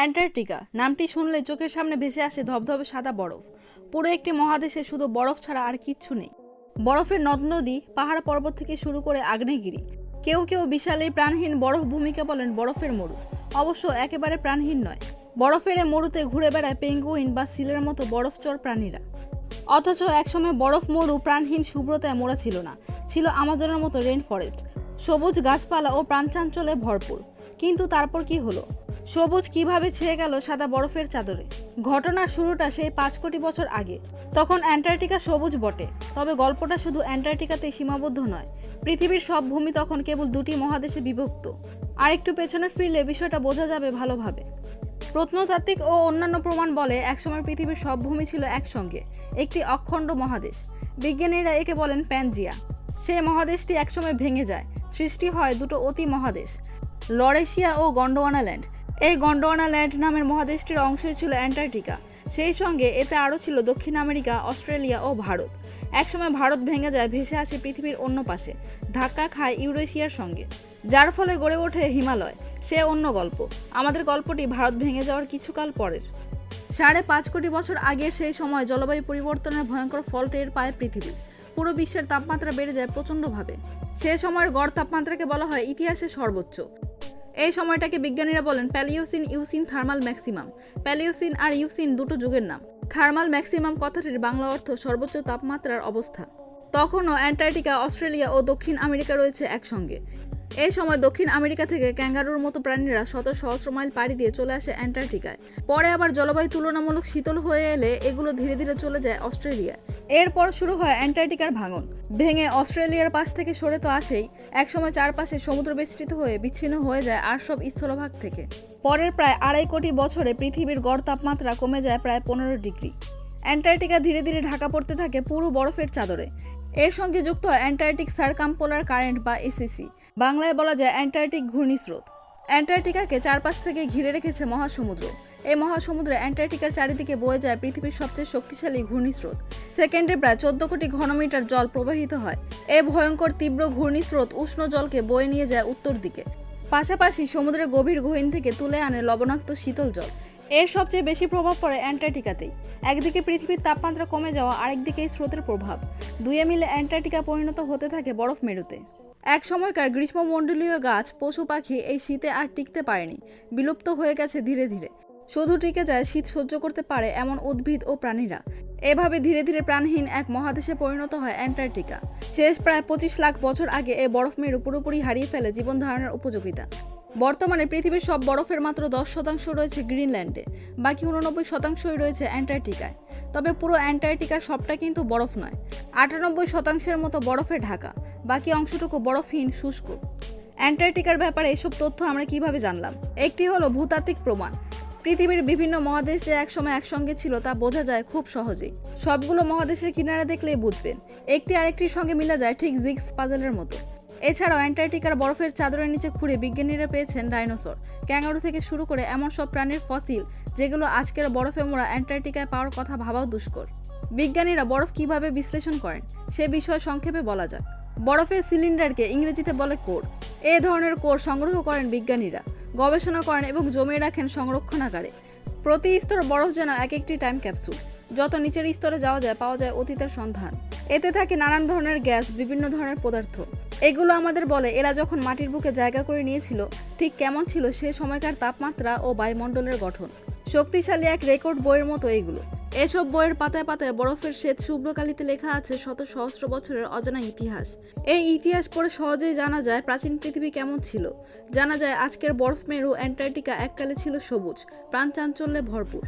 Antarctica. নামটি শুনলে চোখের সামনে ভেসে আসে ধবধবে সাদা বরফ। পুরো একটি মহাদেশে শুধু বরফ ছাড়া আর কিচ্ছু নেই। বরফের নদ নদী, পাহাড় পর্বত থেকে শুরু করে আগ্নেয়গিরি। কেউ কেউ বিশাল এই প্রাণহীন বরফ ভূমিকা বলেন বরফের মরু। অবশ্য একেবারে প্রাণহীন নয়। বরফের মরুতে ঘুরে বেড়ায় পেঙ্গুইন বা সিলের মতো বরফচর প্রাণীরা। অথচ একসময় বরফ মরু প্রাণহীন শুভ্রতায় মোড়া ছিল না। ছিল আমাজনের মতো রেন ফরেস্ট সবুজ গাছপালা ও প্রাণচাঞ্চলে ভরপুর। কিন্তু তারপর কি হলো? সবুজ কীভাবে ছেয়ে গেল সাদা বরফের চাদরে? ঘটনার শুরুটা সেই পাঁচ কোটি বছর আগে। তখন অ্যান্টার্কটিকা সবুজ বটে, তবে গল্পটা শুধু অ্যান্টার্কটিকাতেই সীমাবদ্ধ নয়। পৃথিবীর সব ভূমি তখন কেবল দুটি মহাদেশে বিভক্ত। আর একটু পেছনে ফিরলে বিষয়টা বোঝা যাবে ভালোভাবে। প্রত্নতাত্ত্বিক ও অন্যান্য প্রমাণ বলে, একসময় পৃথিবীর সব ভূমি ছিল একসঙ্গে, একটি অখণ্ড মহাদেশ। বিজ্ঞানীরা একে বলেন প্যানজিয়া। সেই মহাদেশটি একসময় ভেঙে যায়। সৃষ্টি হয় দুটো অতি মহাদেশ, লরেশিয়া ও গন্ডোয়ানা ল্যান্ড এই গন্ডোয়ানা ল্যান্ড নামের মহাদেশটির অংশই ছিল অ্যান্টার্কটিকা। সেই সঙ্গে এতে আরও ছিল দক্ষিণ আমেরিকা, অস্ট্রেলিয়া ও ভারত। একসময় ভারত ভেঙে যায়, ভেসে আসে পৃথিবীর অন্য পাশে, ধাক্কা খায় ইউরেশিয়ার সঙ্গে। যার ফলে গড়ে ওঠে হিমালয়। সে অন্য গল্প। আমাদের গল্পটি ভারত ভেঙে যাওয়ার কিছুকাল পরের। সাড়ে পাঁচ কোটি বছর আগের সেই সময় জলবায়ু পরিবর্তনের ভয়ঙ্কর ফল টের পায় পৃথিবী। পুরো বিশ্বের তাপমাত্রা বেড়ে যায় প্রচণ্ডভাবে। সে সময়ের গড় তাপমাত্রাকে বলা হয় ইতিহাসের সর্বোচ্চ। এই সময়টাকে বিজ্ঞানীরা বলেন Paleocene, Eocene, thermal maximum. Paleocene আর ইউসিন দুটো যুগের নাম। থার্মাল ম্যাক্সিমাম কথাটির বাংলা অর্থ সর্বোচ্চ তাপমাত্রার অবস্থা। তখনও অ্যান্টার্কটিকা, অস্ট্রেলিয়া ও দক্ষিণ আমেরিকা রয়েছে একসঙ্গে। এই সময় দক্ষিণ আমেরিকা থেকে ক্যাঙ্গারুর মতো প্রাণীরা শত সহস্র মাইল পাড়ি দিয়ে চলে আসে অ্যান্টার্কটিকায়। পরে আবার জলবায়ু তুলনামূলক শীতল হয়ে এলে এগুলো ধীরে ধীরে চলে যায় অস্ট্রেলিয়ায়। এরপর শুরু হয় অ্যান্টার্কটিকার ভাঙন। ভেঙে অস্ট্রেলিয়ার পাশ থেকে সরে তো আসেই, একসময় চারপাশে সমুদ্র বেষ্টিত হয়ে বিচ্ছিন্ন হয়ে যায় আর সব স্থলভাগ থেকে। পরের প্রায় আড়াই কোটি বছরে পৃথিবীর গড় তাপমাত্রা কমে যায় প্রায় পনেরো ডিগ্রি। অ্যান্টার্কটিকা ধীরে ধীরে ঢাকা পড়তে থাকে পুরো বরফের চাদরে। এর সঙ্গে যুক্ত হয় অ্যান্টার্কটিক সার্কাম্পোলার কারেন্ট বা এসিসি। বাংলায় বলা যায় অ্যান্টার্কটিক ঘূর্ণিস্রোত। অ্যান্টার্কটিকাকে চারপাশ থেকে ঘিরে রেখেছে মহাসমুদ্র। এই মহাসমুদ্রে অ্যান্টার্কটিকার চারিদিকে বয়ে যায় পৃথিবীর সবচেয়ে শক্তিশালী ঘূর্ণিস্রোত। সেকেন্ডে প্রায় চোদ্দ কোটি ঘনমিটার জল প্রবাহিত হয়। এই ভয়ঙ্কর তীব্র ঘূর্ণিস্রোত উষ্ণ জলকে বয়ে নিয়ে যায় উত্তর দিকে। পাশাপাশি সমুদ্রের গভীর গহীন থেকে তুলে আনে লবণাক্ত শীতল জল। এর সবচেয়ে বেশি প্রভাব পড়ে অ্যান্টার্কটিকাতেই। একদিকে পৃথিবীর তাপমাত্রা কমে যাওয়া, আরেকদিকে এই স্রোতের প্রভাব। দুয়ে মিলে অ্যান্টার্কটিকা পরিণত হতে থাকে বরফ মেরুতে এক সময়কার গ্রীষ্মমণ্ডলীয় গাছ, পশু পাখি এই শীতে আর টিকতে পারেনি। বিলুপ্ত হয়ে গেছে ধীরে ধীরে। শুধু টিকে যায়, শীত সহ্য করতে পারে এমন উদ্ভিদ ও প্রাণীরা। এভাবে ধীরে ধীরে প্রাণহীন এক মহাদেশে পরিণত হয় অ্যান্টার্কটিকা। শেষ প্রায় পঁচিশ লাখ বছর আগে এ বরফ মেরু পুরোপুরি হারিয়ে ফেলে জীবন ধারণের উপযোগিতা। বর্তমানে পৃথিবীর সব বরফের মাত্র দশ শতাংশ রয়েছে গ্রিনল্যান্ডে। বাকি উননব্বই শতাংশই রয়েছে অ্যান্টার্কটিকায়। তবে পুরো অ্যান্টার্কটিকার সবটা কিন্তু বরফ নয়। আটানব্বই শতাংশের মতো বরফে ঢাকা, বাকি অংশটুকু বরফহীন, শুষ্ক। অ্যান্টার্কটিকার ব্যাপারে এসব তথ্য আমরা কীভাবে জানলাম? একটি হলো ভূতাত্ত্বিক প্রমাণ। পৃথিবীর বিভিন্ন মহাদেশ যে একসময় একসঙ্গে ছিল তা বোঝা যায় খুব সহজেই। সবগুলো মহাদেশের কিনারা দেখলেই বুঝবেন। একটি আরেকটির সঙ্গে মিলা যায় ঠিক জিক্স পাজেলের মতো। এছাড়াও অ্যান্টার্কটিকার বরফের চাদরের নিচে খুঁড়ে বিজ্ঞানীরা পেয়েছেন ডাইনোসর। ক্যাঙ্গারু থেকে শুরু করে এমন সব প্রাণীর ফসিল যেগুলো আজকের বরফে মোড়া অ্যান্টার্কটিকায় পাওয়ার কথা ভাবাও দুষ্কর। বিজ্ঞানীরা বরফ কীভাবে বিশ্লেষণ করেন, সে বিষয়ে সংক্ষেপে বলা যাক। বরফের সিলিন্ডারকে ইংরেজিতে বলে কোর। এ ধরনের কোর সংগ্রহ করেন বিজ্ঞানীরা, গবেষণা করেন এবং জমিয়ে রাখেন সংরক্ষণাগারে। প্রতি স্তর বরফ যেন এক একটি টাইম ক্যাপসুল যত নিচের স্তরে যাওয়া যায়, পাওয়া যায় অতীতের সন্ধান। এতে থাকে নানান ধরনের গ্যাস, বিভিন্ন ধরনের পদার্থ। এগুলো আমাদের বলে, এরা যখন মাটির বুকে জায়গা করে নিয়েছিল, ঠিক কেমন ছিল সে সময়কার তাপমাত্রা ও বায়ুমণ্ডলের গঠন। শক্তিশালী এক রেকর্ড বইয়ের মতো এগুলো। এসব বইয়ের পাতায় পাতায় বরফের শ্বেত শুভ্রকালিতে লেখা আছে শত সহস্র বছরের অজানা ইতিহাস। এই ইতিহাস পড়ে সহজেই জানা যায় প্রাচীন পৃথিবী কেমন ছিল। জানা যায় আজকের বরফ মেরু অ্যান্টার্কটিকা এককালে ছিল সবুজ প্রাণ চাঞ্চল্যে ভরপুর।